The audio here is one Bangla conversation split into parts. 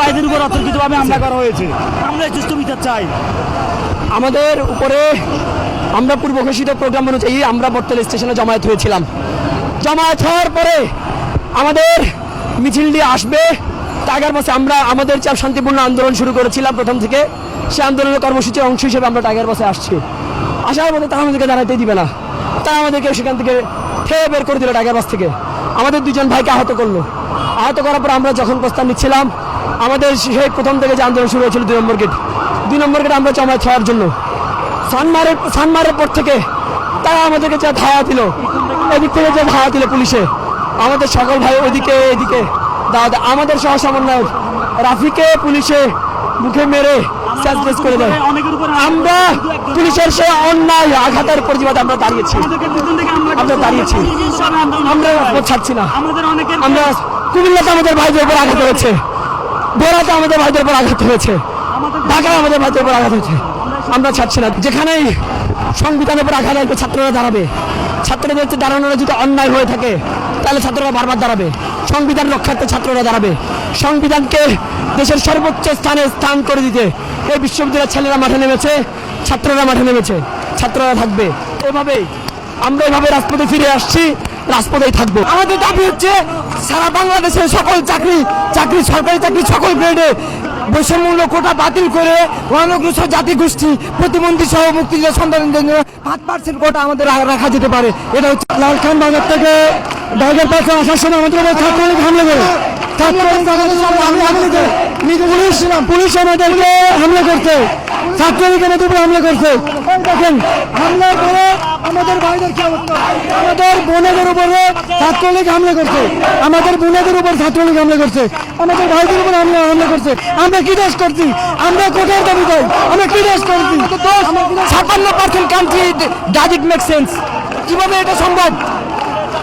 ভাইদের উপর অতর্কিতভাবে হামলা করা হয়েছে। আমরা সুস্থ বিচার চাই। আমাদের উপরে আমরা পূর্ব ঘোষিত প্রোগ্রাম অনুযায়ী আমরা বর্তল স্টেশনে জমায়েত হয়েছিলাম। জমায়েত হওয়ার পরে আমাদের মিছিলটি আসবে। টাইগার বাসে আমরা আমাদের চাপ শান্তিপূর্ণ আন্দোলন শুরু করেছিলাম প্রথম থেকে সে আন্দোলনের কর্মসূচির অংশ হিসেবে আমরা টাইগার বাসে আসছি। আসার মধ্যে তারা আমাদেরকে দাঁড়াতে দিবে না। তারা আমাদেরকে সেখান থেকে ঠেয়ে বের করে দিল টাইগার বাস থেকে। আমাদের দুজন ভাইকে আহত করল। আহত করার পর আমরা যখন প্রস্তাব নিচ্ছিলাম, আমাদের সেই প্রথম থেকে যে আন্দোলন শুরু হয়েছিল দুই নম্বর গেট। দুই নম্বর গেটে আমরা জমায়েত হওয়ার জন্য। সানমারের সানমারের পর থেকে তারা আমাদেরকে যে ধায়া দিল, এদিক থেকে যে ধায়া দিল পুলিশে, আমাদের সকল ভাই ওদিকে এদিকে দাদা আমাদের সহ সমন্বয়ক রাফিকে পুলিশে মুখে মেরে স্যাচলেস করে দেয়। আমরা পুলিশের সে অন্যায় আঘাতের প্রতিবাদে আমরা দাঁড়িয়েছি। আমরা দাঁড়িয়েছি। আমরা ছাড়ছি না। আমরা কুমিল্লাতে আমাদের ভাইদের উপর আঘাত হয়েছে। বেড়াতে আমাদের ভাইদের উপর আঘাত হয়েছে। ঢাকায় আমাদের ভাইদের উপর আঘাত হয়েছে। আমরা ছাড়ছি না। যেখানেই সংবিধানের উপর আঘাত আসবে ছাত্ররা দাঁড়াবে। ছাত্রদের হচ্ছে দাঁড়ানোর যদি অন্যায় হয়ে থাকে তাহলে ছাত্ররা বারবার দাঁড়াবে। সংবিধান রক্ষার্থে ছাত্ররা দাঁড়াবে। সংবিধানকে দেশের সর্বোচ্চ স্থানে স্থান করে দিতে এই বিশ্ববিদ্যালয়ের ছেলেরা মাঠে নেমেছে, ছাত্ররা মাঠে নেমেছে, ছাত্ররা থাকবে। এভাবেই আমরা এভাবে রাজপথে ফিরে আসছি, রাজপথেই থাকব। আমাদের দাবি হচ্ছে, সারা বাংলাদেশের সকল চাকরি চাকরি, সরকারি চাকরি সকল গ্রেডে বৈষম্য কোটা বাতিল করে অনগ্রসর জাতি গোষ্ঠী সহ মুক্তিযোদ্ধা সন্তানদের জন্য পাঁচ পার্সেন্ট কোটা আমাদের রাখা যেতে পারে। এটা হচ্ছে লালখান বাজার থেকে, বাজার পাশে আসার সময় আমাদের ছাত্রলীগ হামলা করে। পুলিশ পুলিশ আমাদেরকে হামলা করছে। ছাত্রলীগ আমাদের উপর হামলা করছে। এই দেখেন হামলা করে আমাদের ভাইদের কি অবস্থা? আমাদের বোনেদের উপরে ছাত্রলীগ হামলা করছে। আমাদের বোনেদের উপর ছাত্রলীগ হামলা করছে। আমাদের ভাইদের উপর হামলা হামলা করছে। আমরা কি দেশ করছি? আমরা কোটার দাবি করি? আমরা কি দেশ করছি? ছাপ্পান্ন percent country does it make sense কীভাবে এটা সম্ভব?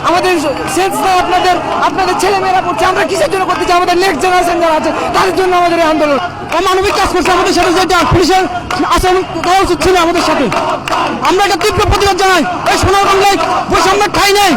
আমাদের সেন্স না আপনাদের আপনাদের ছেলে মেয়েরা পড়ছে আমরা কিসের জন্য করতেছি আমাদের নেক্সট জেনারেশন যারা আছে, তাদের জন্য আমাদের এই আন্দোলন। অমানবিক কাজ করছে আমাদের সাথে যে পুলিশের আচরণ করা উচিত ছিল আমাদের সাথে। আমরা একটা তীব্র প্রতিবাদ জানাই, এই সোনার বাংলায় বসে আমরা খাই নাই।